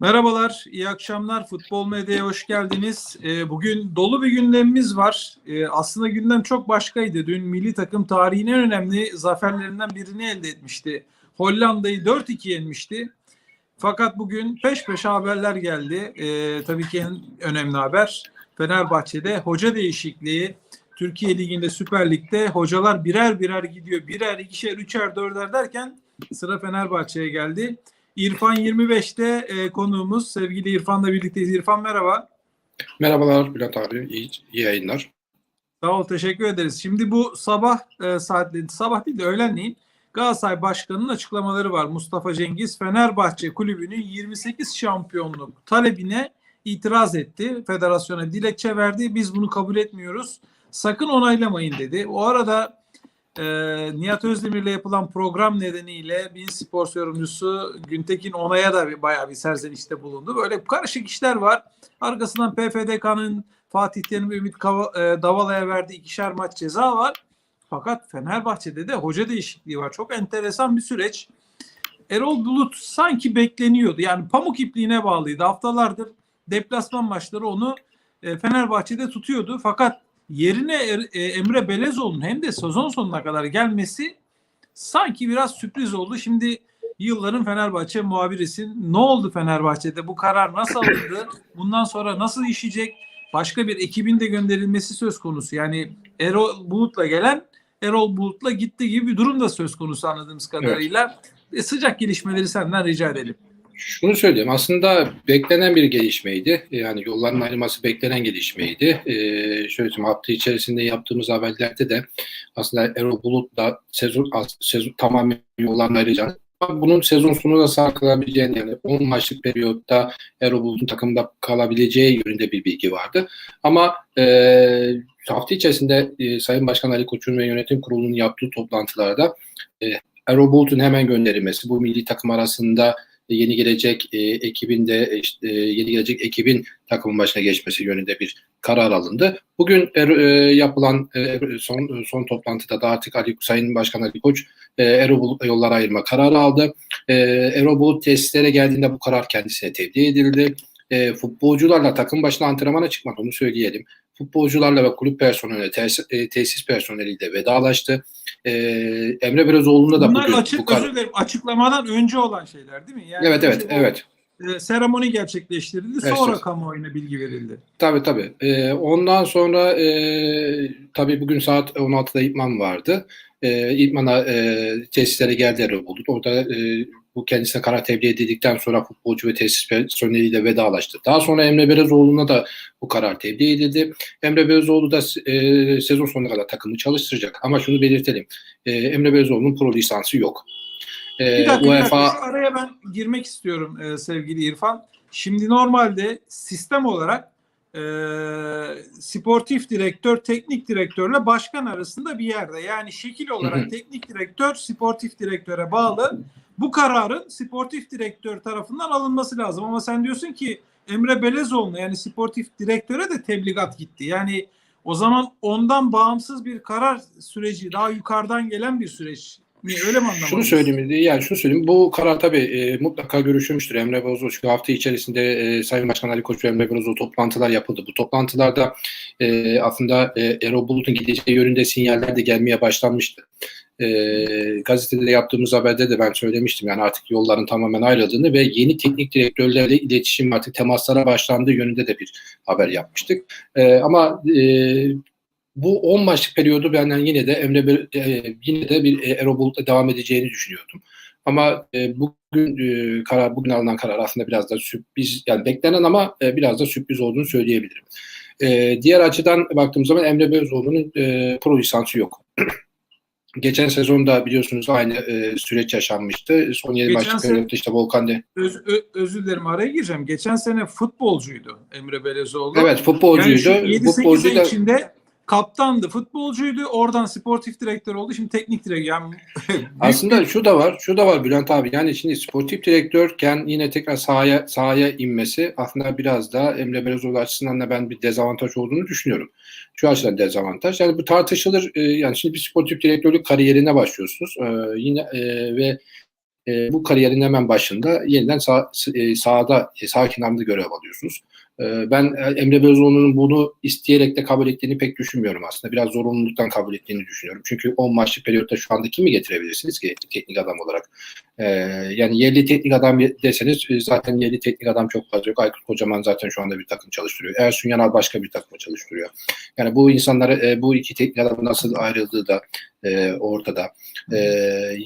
Merhabalar, iyi akşamlar. Futbol Medya'ya hoş geldiniz. Ee, bugün dolu bir gündemimiz var. Ee, aslında gündem çok başkaydı. Dün milli takım tarihin en önemli zaferlerinden birini elde etmişti. Hollanda'yı 4-2 yenmişti. Fakat bugün peş peşe haberler geldi. Ee, tabii ki en önemli haber Fenerbahçe'de hoca değişikliği. Türkiye Ligi'nde Süper Lig'de hocalar birer birer gidiyor. Birer, ikişer, üçer, dörder derken sıra Fenerbahçe'ye geldi. İrfan 25'te e, konuğumuz. Sevgili İrfan'la birlikteyiz. İrfan merhaba. Merhabalar Bülent abi, iyi, iyi yayınlar. Sağ ol, teşekkür ederiz. Şimdi bu sabah e, saatleri, sabah değil de öğlenleyin Galatasaray Başkanı'nın açıklamaları var. Mustafa Cengiz Fenerbahçe Kulübü'nün 28 şampiyonluk talebine itiraz etti. Federasyona dilekçe verdi. Biz bunu kabul etmiyoruz. Sakın onaylamayın dedi. O arada e, Nihat Özdemir'le yapılan program nedeniyle Bin Spor yorumcusu Güntekin Onay'a da bir, bayağı bir serzenişte bulundu. Böyle karışık işler var. Arkasından PFDK'nın Fatih Terim ve Ümit Kava- e, Davala'ya verdiği ikişer maç ceza var. Fakat Fenerbahçe'de de hoca değişikliği var. Çok enteresan bir süreç. Erol Bulut sanki bekleniyordu. Yani pamuk ipliğine bağlıydı. Haftalardır deplasman maçları onu e, Fenerbahçe'de tutuyordu. Fakat yerine Er- e, Emre Belezoğlu'nun hem de sezon sonuna kadar gelmesi sanki biraz sürpriz oldu. Şimdi yılların Fenerbahçe muhabirisin. Ne oldu Fenerbahçe'de? Bu karar nasıl alındı? Bundan sonra nasıl işleyecek? Başka bir ekibin de gönderilmesi söz konusu. Yani Erol Bulut'la gelen Erol Bulut'la gitti gibi bir durum da söz konusu anladığımız kadarıyla. E, sıcak gelişmeleri senden rica edelim. Şunu söyleyeyim, aslında beklenen bir gelişmeydi. Yani yolların ayrılması beklenen gelişmeydi. Ee, şöyle söyleyeyim, hafta içerisinde yaptığımız haberlerde de aslında Erol Bulut'la sezon, as- sezon tamamen yolların ayrılacağını bunun sezon sonuna sarkılabileceğini yani 10 maçlık periyotta Erol Bulut'un takımda kalabileceği yönünde bir bilgi vardı. Ama e, hafta içerisinde e, Sayın Başkan Ali Koç'un ve yönetim kurulunun yaptığı toplantılarda e, Erol Bulut'un hemen gönderilmesi, bu milli takım arasında yeni gelecek e, ekibin de e, e, yeni gelecek ekibin takımın başına geçmesi yönünde bir karar alındı. Bugün er, e, yapılan e, son son toplantıda da artık Ali Sayın Başkan Ali Koç e, Erol yollara ayırma kararı aldı. E, Erol Bulut geldiğinde bu karar kendisine tevdi edildi. E, futbolcularla takım başına antrenmana çıkmadı onu söyleyelim. Futbolcularla ve kulüp personeli, tesis, e, tesis personeliyle vedalaştı. E, Emre Belözoğlu'na da Bunlar bugün açık, bu karar... özür dilerim, açıklamadan önce olan şeyler değil mi? Yani Evet evet bu, evet. e, seremoni gerçekleştirildi. Evet, Sonra evet. kamuoyuna bilgi verildi. Tabii tabii. Ee, ondan sonra e, tabii bugün saat 16'da İtman vardı. E, İtman'a e, tesislere geldi Erol Bulut. Orada e, bu kendisine karar tebliğ edildikten sonra futbolcu ve tesis personeliyle vedalaştı. Daha sonra Emre Belezoğlu'na da bu karar tebliğ edildi. Emre Belezoğlu da e, sezon sonuna kadar takımı çalıştıracak. Ama şunu belirtelim. E, Emre Belezoğlu'nun pro lisansı yok. E, Bir dakika, bir UEFA dakika. Şu araya ben girmek istiyorum e, sevgili İrfan. Şimdi normalde sistem olarak e, sportif direktör, teknik direktörle başkan arasında bir yerde. Yani şekil olarak Hı hı. teknik direktör sportif direktöre bağlı. Bu kararın sportif direktör tarafından alınması lazım. Ama sen diyorsun ki Emre Belezoğlu'na yani sportif direktöre de tebligat gitti. Yani o zaman ondan bağımsız bir karar süreci, daha yukarıdan gelen bir süreç mi? Öyle mi anlamalıyız? Şunu söyleyeyim, yani şunu söyleyeyim. Bu karar tabii e, mutlaka görüşülmüştür. Emre Belezoğlu çünkü hafta içerisinde e, Sayın Başkan Ali Koç ve Emre Belezoğlu toplantılar yapıldı. Bu toplantılarda e, aslında e, Erol Bulut'un gideceği yönünde sinyaller de gelmeye başlanmıştı. E, gazetede de yaptığımız haberde de ben söylemiştim. Yani artık yolların tamamen ayrıldığını ve yeni teknik direktörlerle iletişim artık temaslara başlandığı yönünde de bir haber yapmıştık. E, ama e, bu 10 maçlık periyodu benden yine de Emre e, yine de bir e, Erol Bulut'la devam edeceğini düşünüyordum. Ama e, bugün e, karar bugün alınan karar aslında biraz da sürpriz yani beklenen ama e, biraz da sürpriz olduğunu söyleyebilirim. E, diğer açıdan baktığımız zaman Emre Belözoğlu'nun e, pro lisansı yok. Geçen sezonda biliyorsunuz aynı e, süreç yaşanmıştı. Son 7 Geçen maçlık periyotta işte Volkan de. Öz, ö- özür dilerim araya gireceğim. Geçen sene futbolcuydu Emre Belezoğlu. Evet futbolcuydu. Yani şu 7-8 futbolcu da içinde kaptandı, futbolcuydu. Oradan sportif direktör oldu. Şimdi teknik direktör. Yani Aslında şu da var, şu da var Bülent abi. Yani şimdi sportif direktörken yine tekrar sahaya sahaya inmesi aslında biraz da Emre Belözoğlu açısından da ben bir dezavantaj olduğunu düşünüyorum. Şu açıdan dezavantaj. Yani bu tartışılır. e, yani şimdi bir sportif direktörlük kariyerine başlıyorsunuz. E, yine e, ve e, bu kariyerin hemen başında yeniden sağ, e, sahada e, sağ kenarında görev alıyorsunuz. E, ben e, Emre Belözoğlu'nun bunu isteyerek de kabul ettiğini pek düşünmüyorum aslında. Biraz zorunluluktan kabul ettiğini düşünüyorum. Çünkü 10 maçlık periyotta şu anda kimi getirebilirsiniz ki teknik adam olarak? E, yani yerli teknik adam deseniz e, zaten yerli teknik adam çok fazla yok. Aykut Kocaman zaten şu anda bir takım çalıştırıyor. Ersun Yanal başka bir takım çalıştırıyor. Yani bu insanları e, bu iki teknik adamın nasıl ayrıldığı da e, ortada. E,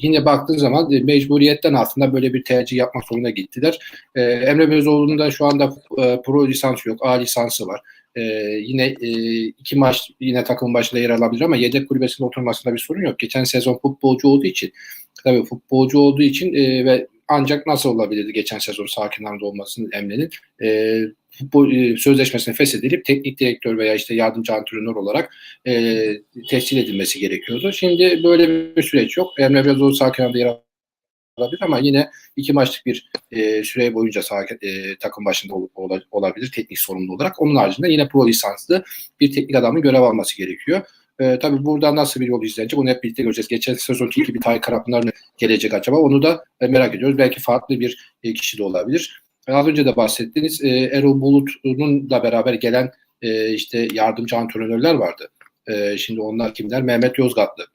yine baktığın zaman e, mecburiyetten altında böyle bir tercih yapmak zorunda gittiler. E, Emre Belözoğlu'nun da şu anda e, pro lisansı yok. A lisansı var. E, yine e, iki maç yine takım başında yer alabilir ama yedek kulübesinde oturmasında bir sorun yok. Geçen sezon futbolcu olduğu için tabii futbolcu olduğu için e, ve ancak nasıl olabilirdi geçen sezon sakin olmasının Emre'nin e, bu e, sözleşmesini feshedilip teknik direktör veya işte yardımcı antrenör olarak e, tescil edilmesi gerekiyordu. Şimdi böyle bir süreç yok. Emre Belözoğlu sakin anda yer alabilir ama yine iki maçlık bir e, süre boyunca sağ, e, takım başında ol, ol, olabilir teknik sorumlu olarak. Onun haricinde yine pro lisanslı bir teknik adamın görev alması gerekiyor. E, tabii burada nasıl bir yol izlenecek onu hep birlikte göreceğiz. Geçen sezonki gibi Tay Karapınar mı gelecek acaba onu da e, merak ediyoruz. Belki farklı bir e, kişi de olabilir. Az önce de bahsettiğiniz e, Erol Bulut'un da beraber gelen e, işte yardımcı antrenörler vardı. E, şimdi onlar kimler? Mehmet Yozgatlı,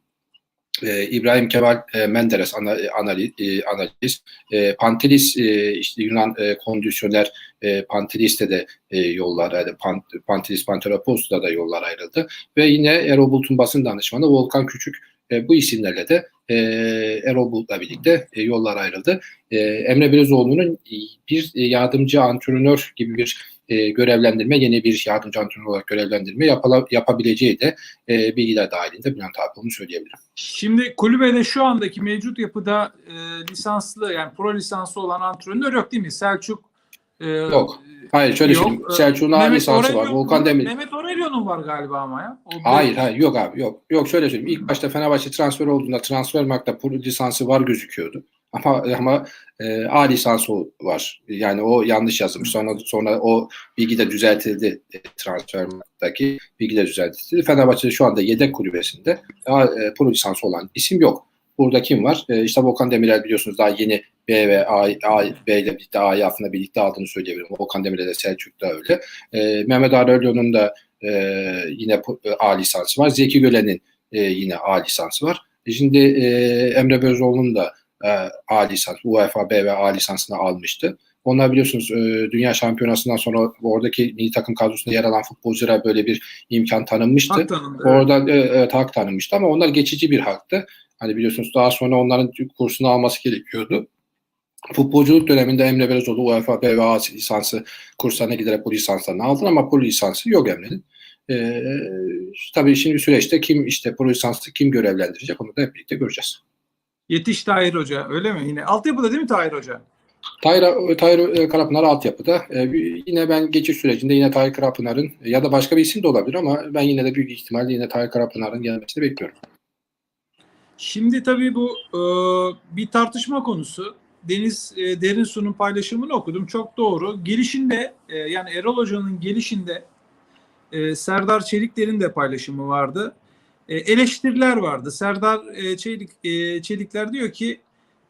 e, İbrahim Kemal e, Menderes ana, analiz, e, analiz e, Pantelis e, işte Yunan e, kondisyoner e, Pantelis'te de e, yollar ayrıldı. Pant, Pantelis Panteropous'ta da yollar ayrıldı ve yine Erol Bulut'un basın danışmanı Volkan Küçük e, bu isimlerle de e, Erol Bulut'la birlikte e, yollar ayrıldı. E, Emre Belözoğlu'nun bir e, yardımcı antrenör gibi bir e, görevlendirme, yeni bir yardımcı antrenör olarak görevlendirme yapala, yapabileceği de e, bilgiler dahilinde Bülent abi onu söyleyebilirim. Şimdi kulübede şu andaki mevcut yapıda e, lisanslı yani pro lisanslı olan antrenör yok değil mi? Selçuk e, Yok. Hayır şöyle Yok. söyleyeyim. Selçuk'un A Mehmet lisansı var. Volkan Demir. Mehmet Aurelio'nun var galiba ama ya. O Hayır hayır yok abi yok. Yok şöyle söyleyeyim. İlk başta Fenerbahçe transfer olduğunda Transfermarkt'ta pro lisansı var gözüküyordu. Ama ama e, A lisansı var. Yani o yanlış yazılmış. Sonra sonra o bilgi de düzeltildi. E, Transfermarkt'taki bilgi de düzeltildi. Fenerbahçe'de şu anda yedek kulübesinde A, e, pro lisansı olan isim yok. Burada kim var? E, işte Volkan Demirel biliyorsunuz daha yeni B ve A, A B ile birlikte A'yı aslında birlikte aldığını söyleyebilirim. Volkan Demirel de Selçuk da öyle. E, Mehmet Aurelio'nun da e, yine po- A lisansı var. Zeki Gölen'in e, yine A lisansı var. E, Şimdi e, Emre Belözoğlu'nun da e, A lisans, UEFA B ve A lisansını almıştı. Onlar biliyorsunuz e, Dünya Şampiyonası'ndan sonra oradaki milli takım kadrosunda yer alan futbolculara böyle bir imkan tanınmıştı. Hak tanındı. Orada e, evet, hak tanınmıştı ama onlar geçici bir haktı. Hani biliyorsunuz daha sonra onların kursunu alması gerekiyordu. Futbolculuk döneminde Emre Belözoğlu UEFA B ve A lisansı kurslarına giderek bu lisanslarını aldı ama bu lisansı yok Emre'nin. Ee, tabii şimdi süreçte kim işte pro lisanslı kim görevlendirecek onu da hep birlikte göreceğiz. Yetiş Tahir Hoca öyle mi? Yine altyapıda değil mi Tahir Hoca? Tahir, Tahir Karapınar altyapıda. Ee, yine ben geçiş sürecinde yine Tahir Karapınar'ın ya da başka bir isim de olabilir ama ben yine de büyük ihtimalle yine Tahir Karapınar'ın gelmesini bekliyorum. Şimdi tabii bu e, bir tartışma konusu. Deniz e, Derin Su'nun paylaşımını okudum. Çok doğru. Gelişinde e, yani Erol Hoca'nın gelişinde e, Serdar Çelikler'in de paylaşımı vardı. E, eleştiriler vardı. Serdar e, Çelik e, Çelikler diyor ki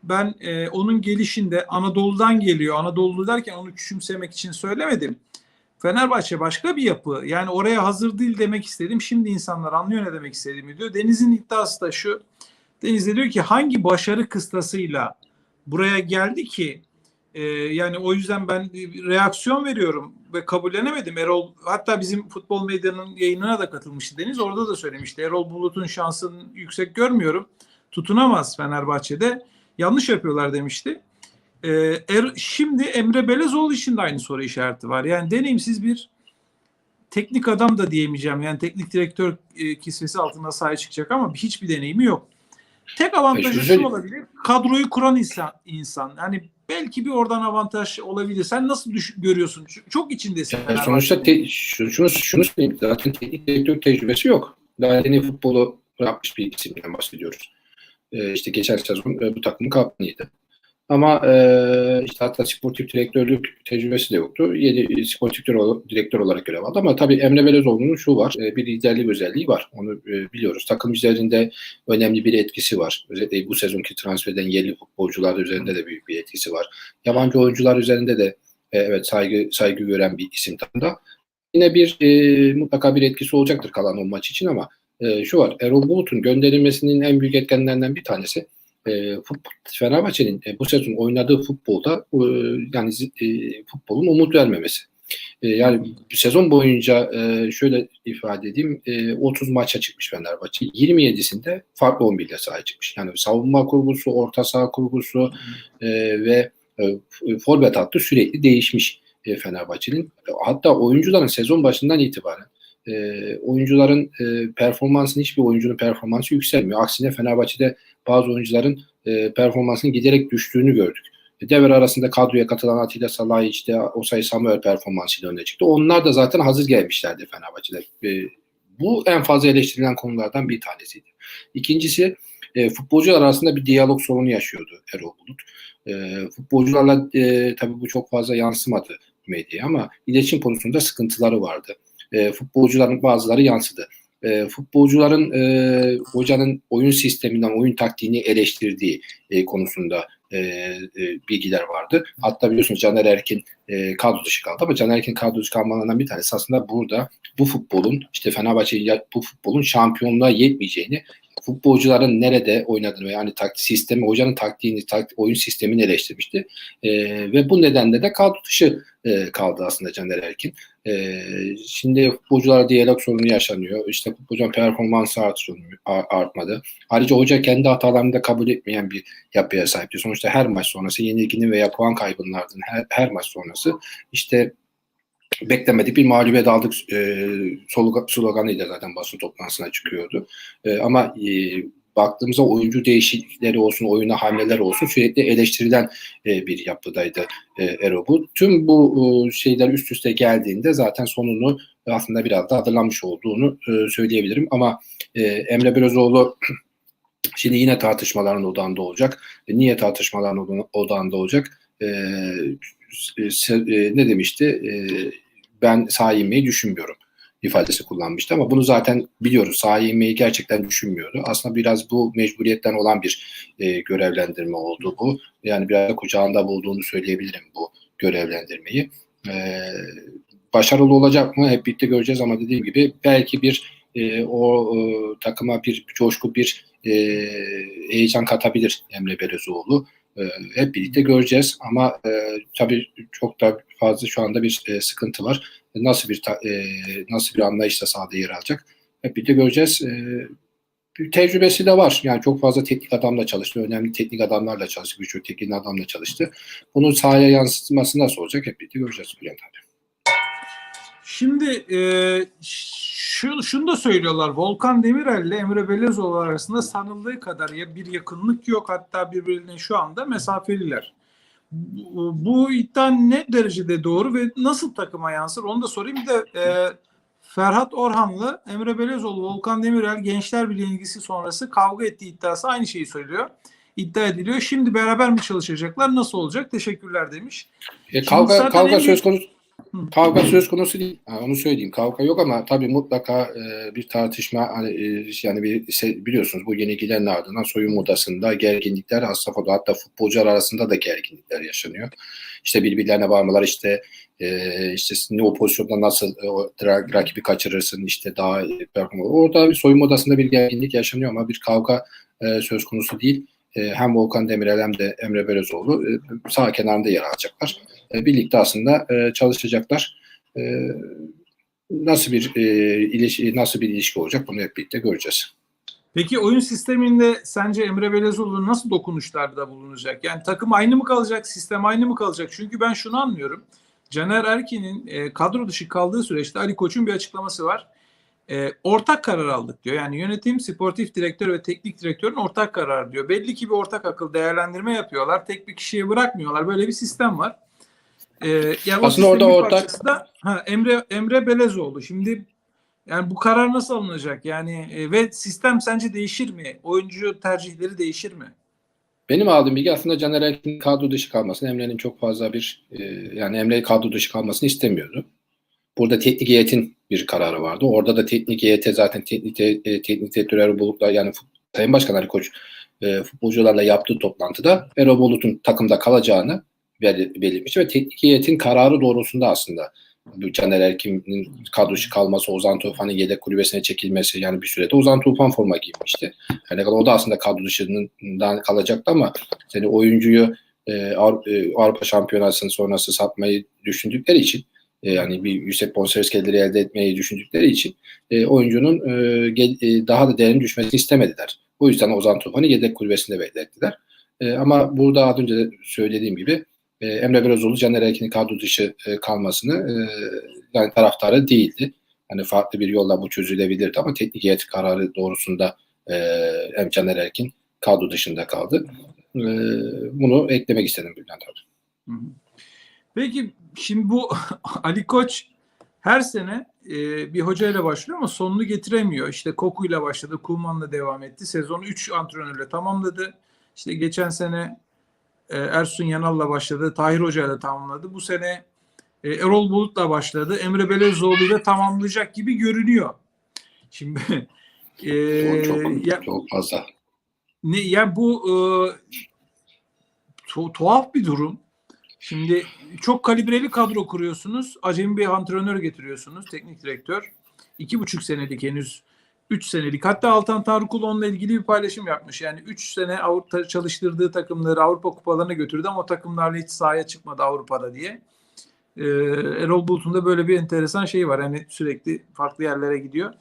ben e, onun gelişinde Anadolu'dan geliyor. Anadolu derken onu küçümsemek için söylemedim. Fenerbahçe başka bir yapı. Yani oraya hazır değil demek istedim. Şimdi insanlar anlıyor ne demek istediğimi diyor. Deniz'in iddiası da şu. Deniz de diyor ki hangi başarı kıstasıyla buraya geldi ki e, yani o yüzden ben reaksiyon veriyorum ve kabullenemedim. Erol hatta bizim futbol medyanın yayınına da katılmıştı Deniz. Orada da söylemişti. Erol Bulut'un şansını yüksek görmüyorum. Tutunamaz Fenerbahçe'de. Yanlış yapıyorlar demişti. E, er, şimdi Emre Belezoğlu için de aynı soru işareti var. Yani deneyimsiz bir teknik adam da diyemeyeceğim. Yani teknik direktör e, kisvesi altında sahaya çıkacak ama hiçbir deneyimi yok. Tek avantajı şu olabilir. Kadroyu kuran insan, insan. Hani belki bir oradan avantaj olabilir. Sen nasıl düş- görüyorsun? Çok içindesin. Yani sonuçta te, şunu, şunu, şunu söyleyeyim. Zaten teknik direktör tecrübesi yok. Daha yeni futbolu yapmış bir isimden bahsediyoruz. Ee, işte geçen sezon e, bu takımın kaptanıydı. Ama e, işte hatta sportif direktörlük tecrübesi de yoktu. Yeni sportif direktör- olarak görev aldı. Ama tabii Emre Belezoğlu'nun şu var. e, bir liderlik özelliği var. Onu e, biliyoruz. Takım üzerinde önemli bir etkisi var. Özellikle bu sezonki transferden yerli futbolcular üzerinde de büyük bir etkisi var. Yabancı oyuncular üzerinde de e, evet saygı saygı gören bir isim takımda. Yine bir e, mutlaka bir etkisi olacaktır kalan o maç için ama e, şu var. Erol Bulut'un gönderilmesinin en büyük etkenlerinden bir tanesi e, Fenerbahçe'nin e, bu sezon oynadığı futbolda e, yani e, futbolun umut vermemesi. E, yani sezon boyunca e, şöyle ifade edeyim e, 30 maça çıkmış Fenerbahçe. 27'sinde farklı 11 ile sahaya çıkmış. Yani savunma kurgusu, orta saha kurgusu e, ve e, forvet hattı sürekli değişmiş e, Fenerbahçe'nin. Hatta oyuncuların sezon başından itibaren e, oyuncuların e, performansının hiçbir oyuncunun performansı yükselmiyor. Aksine Fenerbahçe'de bazı oyuncuların e, performansının giderek düştüğünü gördük. E, Devre arasında kadroya katılan Atilla Salahi işte Osay Samuel performansıyla öne çıktı. Onlar da zaten hazır gelmişlerdi Fenerbahçe'de. E, bu en fazla eleştirilen konulardan bir tanesiydi. İkincisi e, futbolcular arasında bir diyalog sorunu yaşıyordu Erol Bulut. E, futbolcularla e, tabii bu çok fazla yansımadı medyaya ama iletişim konusunda sıkıntıları vardı. E, futbolcuların bazıları yansıdı. E, futbolcuların e, hocanın oyun sisteminden, oyun taktiğini eleştirdiği e, konusunda e, e, bilgiler vardı. Hatta biliyorsunuz Caner Erkin e, kadro dışı kaldı ama Caner Erkin kadro dışı kalmalarından bir tanesi aslında burada bu futbolun işte Fenerbahçe bu futbolun şampiyonluğa yetmeyeceğini futbolcuların nerede oynadığını yani taktik sistemi, hocanın taktiğini, taktik, oyun sistemini eleştirmişti. E, ve bu nedenle de kadro dışı e, kaldı aslında Caner Erkin. E, şimdi futbolcular diyalog sorunu yaşanıyor. İşte futbolcunun performansı artmadı. Ayrıca hoca kendi hatalarını da kabul etmeyen bir yapıya sahipti. Sonuçta her maç sonrası yenilginin veya puan kaybının ardından her, her maç sonrası işte beklemedik bir mağlubiyet aldık e, sloganıyla zaten basın toplantısına çıkıyordu. E, ama e, baktığımızda oyuncu değişiklikleri olsun, oyuna hamleler olsun sürekli eleştirilen e, bir yapıdaydı e, Erob'u. Tüm bu e, şeyler üst üste geldiğinde zaten sonunu aslında biraz da hazırlanmış olduğunu e, söyleyebilirim. Ama e, Emre Belözoğlu şimdi yine tartışmaların odağında olacak. E, niye tartışmaların odağında olacak? E, e, ne demişti? E, ben saha inmeyi düşünmüyorum ifadesi kullanmıştı ama bunu zaten biliyoruz. Sahaya inmeyi gerçekten düşünmüyordu. Aslında biraz bu mecburiyetten olan bir e, görevlendirme oldu bu. Yani biraz da kucağında bulduğunu söyleyebilirim bu görevlendirmeyi. E, başarılı olacak mı? Hep birlikte göreceğiz ama dediğim gibi belki bir e, o e, takıma bir coşku, bir e, heyecan katabilir Emre Belözoğlu. E, hep birlikte göreceğiz ama e, tabii çok da fazla şu anda bir e, sıkıntı var. Nasıl bir e, nasıl bir anlayışla sahada yer alacak? Hep birlikte göreceğiz. E, bir tecrübesi de var. Yani çok fazla teknik adamla çalıştı. Önemli teknik adamlarla çalıştı. Birçok teknik adamla çalıştı. Bunun sahaya yansıtması nasıl olacak? Hep birlikte göreceğiz Bülent abi. Şimdi e, şu, şunu da söylüyorlar. Volkan Demirel ile Emre Belezoğlu arasında sanıldığı kadar ya bir yakınlık yok. Hatta birbirine şu anda mesafeliler. Bu, bu iddia ne derecede doğru ve nasıl takıma yansır onu da sorayım. Bir de e, Ferhat Orhanlı, Emre Belezoğlu, Volkan Demirel Gençler Birliği ilgisi sonrası kavga ettiği iddiası aynı şeyi söylüyor. İddia ediliyor. Şimdi beraber mi çalışacaklar? Nasıl olacak? Teşekkürler demiş. E, kavga kavga söz konusu Kavga söz konusu değil. Ha, onu söyleyeyim. Kavga yok ama tabii mutlaka e, bir tartışma hani, e, yani bir biliyorsunuz bu yenilgilerin ardından soyunma odasında gerginlikler has safhada hatta futbolcular arasında da gerginlikler yaşanıyor. İşte birbirlerine bağırmalar işte e, işte ne o pozisyonda nasıl e, o ra- rakibi kaçırırsın işte daha. Orada bir soyunma odasında bir gerginlik yaşanıyor ama bir kavga e, söz konusu değil. E, hem Volkan Demirel hem de Emre Belözoğlu e, sağ kenarında yer alacaklar. E, birlikte aslında çalışacaklar. Nasıl bir ilişki nasıl bir ilişki olacak bunu hep birlikte göreceğiz. Peki oyun sisteminde sence Emre Belezoğlu nasıl dokunuşlarda bulunacak? Yani takım aynı mı kalacak, sistem aynı mı kalacak? Çünkü ben şunu anlıyorum. Caner Erkin'in kadro dışı kaldığı süreçte Ali Koç'un bir açıklaması var. E, ortak karar aldık diyor. Yani yönetim, sportif direktör ve teknik direktörün ortak kararı diyor. Belli ki bir ortak akıl değerlendirme yapıyorlar. Tek bir kişiye bırakmıyorlar. Böyle bir sistem var. E, yani Aslında orada ortak- da ha, Emre Emre Belezoğlu. Şimdi yani bu karar nasıl alınacak? Yani e, ve sistem sence değişir mi? Oyuncu tercihleri değişir mi? Benim aldığım bilgi aslında Caner Erkin'in kadro dışı kalmasını, Emre'nin çok fazla bir e, yani Emre kadro dışı kalmasını istemiyordu. Burada teknik heyetin bir kararı vardı. Orada da teknik heyete zaten teknik, e, teknik direktör Erol Bulut'la yani Sayın Başkan Ali Koç e, futbolcularla yaptığı toplantıda Erol Bulut'un takımda kalacağını bel- belirtmiş ve teknik heyetin kararı doğrusunda aslında bu Caner Erkin'in kadrosu kalması, Ozan Tufan'ın yedek kulübesine çekilmesi yani bir sürede Ozan Tufan forma giymişti. Yani o da aslında kadro dışından kalacaktı ama seni oyuncuyu e, Avru- e, Avrupa Şampiyonası'nın sonrası satmayı düşündükleri için e, yani bir yüksek bonservis geliri elde etmeyi düşündükleri için e, oyuncunun e, e, daha da değerinin düşmesini istemediler. O yüzden Ozan Tufan'ı yedek kulübesinde beklettiler. E, ama burada az önce de söylediğim gibi e, Emre Belözoğlu Caner Erkin'in kadro dışı e, kalmasını e, yani taraftarı değildi. Hani farklı bir yolla bu çözülebilirdi ama teknik heyet kararı doğrusunda e, Caner Erkin kadro dışında kaldı. E, bunu eklemek istedim Bülent abi. Hı hı. Peki şimdi bu Ali Koç her sene e, bir hocayla başlıyor ama sonunu getiremiyor. İşte Koku'yla başladı, Kuman'la devam etti. Sezonu 3 antrenörle tamamladı. İşte geçen sene e, Ersun Yanal'la başladı, Tahir Hoca'yla tamamladı. Bu sene e, Erol Bulut'la başladı. Emre Belezoğlu'yla tamamlayacak gibi görünüyor. Şimdi e, çok, ya, çok fazla. ne ya bu e, tu- tuhaf bir durum. Şimdi çok kalibreli kadro kuruyorsunuz. Acemi bir antrenör getiriyorsunuz. Teknik direktör. iki buçuk senelik henüz. Üç senelik. Hatta Altan Tarıkul onunla ilgili bir paylaşım yapmış. Yani üç sene Avrupa çalıştırdığı takımları Avrupa kupalarına götürdü ama o takımlarla hiç sahaya çıkmadı Avrupa'da diye. Ee, Erol Bulut'un da böyle bir enteresan şeyi var. Yani sürekli farklı yerlere gidiyor.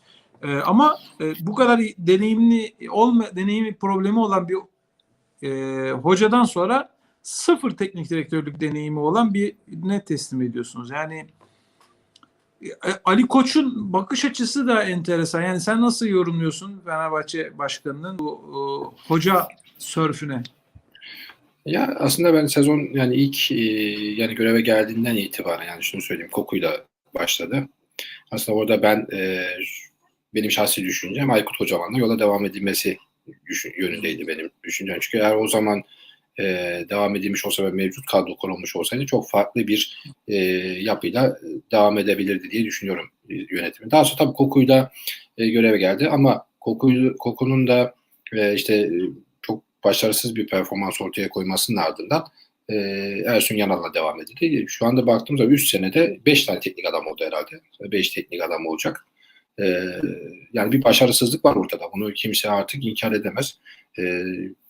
Ee, ama e, bu kadar deneyimli olma deneyimi problemi olan bir e, hocadan sonra sıfır teknik direktörlük deneyimi olan bir ne teslim ediyorsunuz. Yani e, Ali Koç'un bakış açısı da enteresan. Yani sen nasıl yorumluyorsun Fenerbahçe Başkanı'nın bu e, hoca sörfüne? Ya aslında ben sezon yani ilk e, yani göreve geldiğinden itibaren yani şunu söyleyeyim Koku'yla başladı. Aslında orada ben e, benim şahsi düşüncem Aykut Hocaman'la yola devam edilmesi düşün, yönündeydi benim düşüncem. Çünkü eğer o zaman e, devam edilmiş olsa ve mevcut kadro kurulmuş olsaydı çok farklı bir e, yapıyla devam edebilirdi diye düşünüyorum e, yönetimi. Daha sonra tabii Koku'yla e, göreve geldi ama Koku'yu Koku'nun da e, işte e, çok başarısız bir performans ortaya koymasının ardından e, Ersun Yanal'la devam edildi. Şu anda baktığımızda 3 senede 5 tane teknik adam oldu herhalde. 5 teknik adam olacak. E, yani bir başarısızlık var ortada. Bunu kimse artık inkar edemez. E,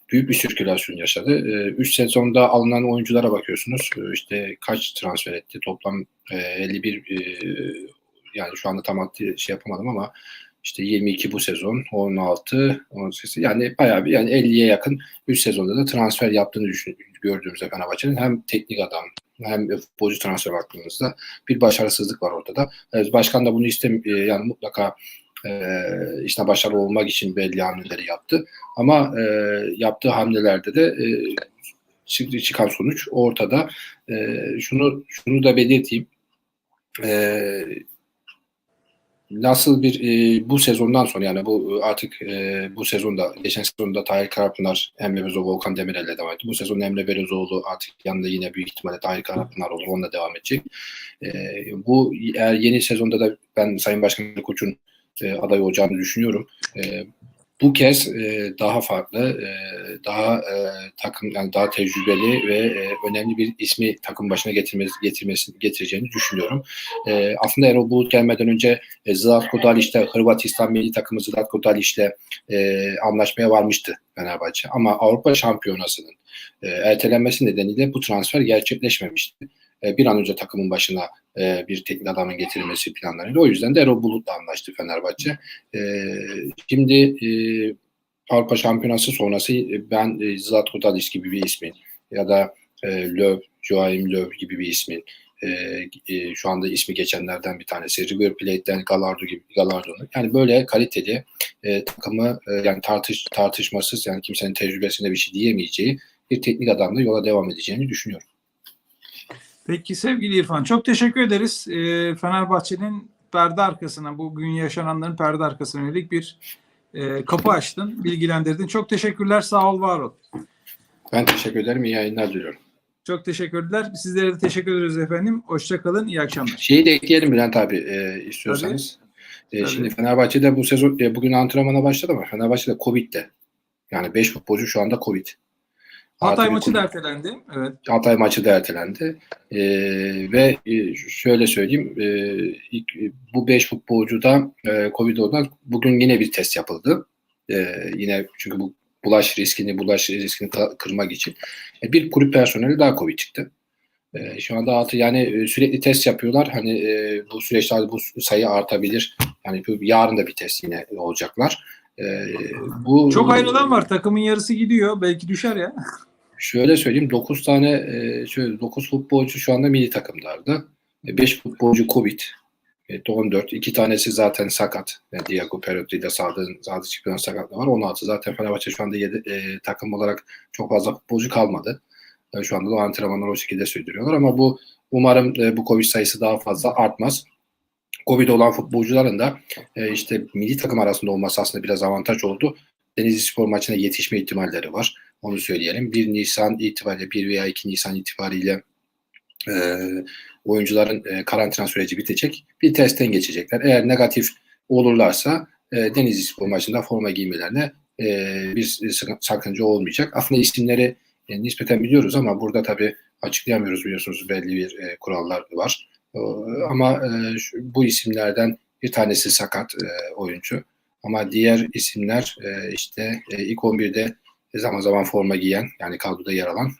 büyük bir sirkülasyon yaşadı. 3 sezonda alınan oyunculara bakıyorsunuz. E, işte kaç transfer etti? Toplam e, 51 e, yani şu anda tam şey yapamadım ama işte 22 bu sezon, 16, 18 yani bayağı bir yani 50'ye yakın 3 sezonda da transfer yaptığını düşün, gördüğümüzde Fenerbahçe'nin hem teknik adam hem futbolcu transfer baktığımızda bir başarısızlık var ortada. Başkan da bunu istem yani mutlaka e, işte başarılı olmak için belli hamleleri yaptı. Ama e, yaptığı hamlelerde de e, çık- çıkan sonuç ortada. E, şunu şunu da belirteyim. E, nasıl bir e, bu sezondan sonra yani bu artık e, bu sezonda geçen sezonda Tahir Karapınar, Emre Belözoğlu, Volkan Demirel'le devam etti. Bu sezon Emre Belözoğlu artık yanında yine büyük ihtimalle Tahir Karapınar olur. Onunla devam edecek. E, bu eğer yeni sezonda da ben Sayın Başkan Koç'un e, aday olacağını düşünüyorum. E, bu kez e, daha farklı, e, daha e, takım yani daha tecrübeli ve e, önemli bir ismi takım başına getirmesi getirmesi getireceğini düşünüyorum. E, aslında Erol Bulut gelmeden önce e, Zlatko Dalić'te Hırvatistan milli takımı Zlatko Dalić'le e, anlaşmaya varmıştı Fenerbahçe. Ama Avrupa Şampiyonası'nın e, ertelenmesi nedeniyle bu transfer gerçekleşmemişti. E, bir an önce takımın başına e, bir teknik adamın getirilmesi planlarıyla. O yüzden de Erol Bulut'la anlaştı Fenerbahçe. E, şimdi e, Avrupa Şampiyonası sonrası ben Zlatko Dalić gibi bir ismin ya da e, Löw, Joachim Löw gibi bir ismin şu anda ismi geçenlerden bir tanesi. River Plate'den Gallardo gibi Gallardo'nun. Yani böyle kaliteli takımı yani tartış tartışmasız yani kimsenin tecrübesinde bir şey diyemeyeceği bir teknik adamla yola devam edeceğini düşünüyorum. Peki sevgili İrfan çok teşekkür ederiz. E, Fenerbahçe'nin perde arkasına bugün yaşananların perde arkasına yönelik bir e, kapı açtın, bilgilendirdin. Çok teşekkürler, sağ ol, var ol. Ben teşekkür ederim. İyi yayınlar diliyorum. Çok teşekkürler. Sizlere de teşekkür ederiz efendim. Hoşçakalın. İyi akşamlar. Şeyi de ekleyelim Bülent abi e, istiyorsanız. E, Tabii. şimdi Fenerbahçe'de bu sezon e, bugün antrenmana başladı ama Fenerbahçe'de Covid'de. Yani 5 futbolcu şu anda Covid. Hatay maçı da ertelendi. Evet. Hatay maçı da ertelendi. E, ve e, şöyle söyleyeyim e, ilk, e, bu 5 futbolcuda e, Covid olan bugün yine bir test yapıldı. E, yine çünkü bu bulaş riskini bulaş riskini kırmak için. E, bir kulüp personeli daha Covid çıktı. E, şu anda altı yani e, sürekli test yapıyorlar. Hani e, bu süreçlerde bu sayı artabilir. Yani yarın da bir test yine olacaklar. E, bu Çok ayrılan var. Takımın yarısı gidiyor. Belki düşer ya. Şöyle söyleyeyim 9 tane e, şöyle 9 futbolcu şu anda milli takımlarda. 5 futbolcu Covid. Evet, 14. iki tanesi zaten sakat. Yani Diego Perotti ile Sadık'ın Sadık Çıkı'nın sakatlığı var. 16 zaten Fenerbahçe şu anda yedi, e, takım olarak çok fazla futbolcu kalmadı. E, şu anda da antrenmanları o şekilde sürdürüyorlar ama bu umarım e, bu Covid sayısı daha fazla artmaz. Covid olan futbolcuların da e, işte milli takım arasında olması aslında biraz avantaj oldu. Denizli Spor maçına yetişme ihtimalleri var. Onu söyleyelim. 1 Nisan itibariyle 1 veya 2 Nisan itibariyle e, oyuncuların e, karantina süreci bitecek. Bir testten geçecekler. Eğer negatif olurlarsa e, Denizli Spor maçında forma giymelerine e, bir sakınca olmayacak. Aslında isimleri e, nispeten biliyoruz ama burada tabii açıklayamıyoruz biliyorsunuz belli bir e, kurallar var. E, ama e, bu isimlerden bir tanesi sakat e, oyuncu. Ama diğer isimler e, işte ilk 11'de zaman zaman forma giyen yani kadroda yer alan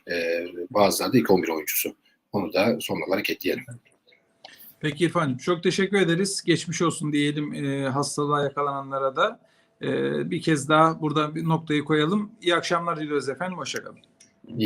bazıları da ilk 11 oyuncusu. Onu da son olarak ekleyelim. Peki İrfan'cığım çok teşekkür ederiz. Geçmiş olsun diyelim e, hastalığa yakalananlara da. E, bir kez daha burada bir noktayı koyalım. İyi akşamlar diliyoruz efendim. Hoşçakalın. İyi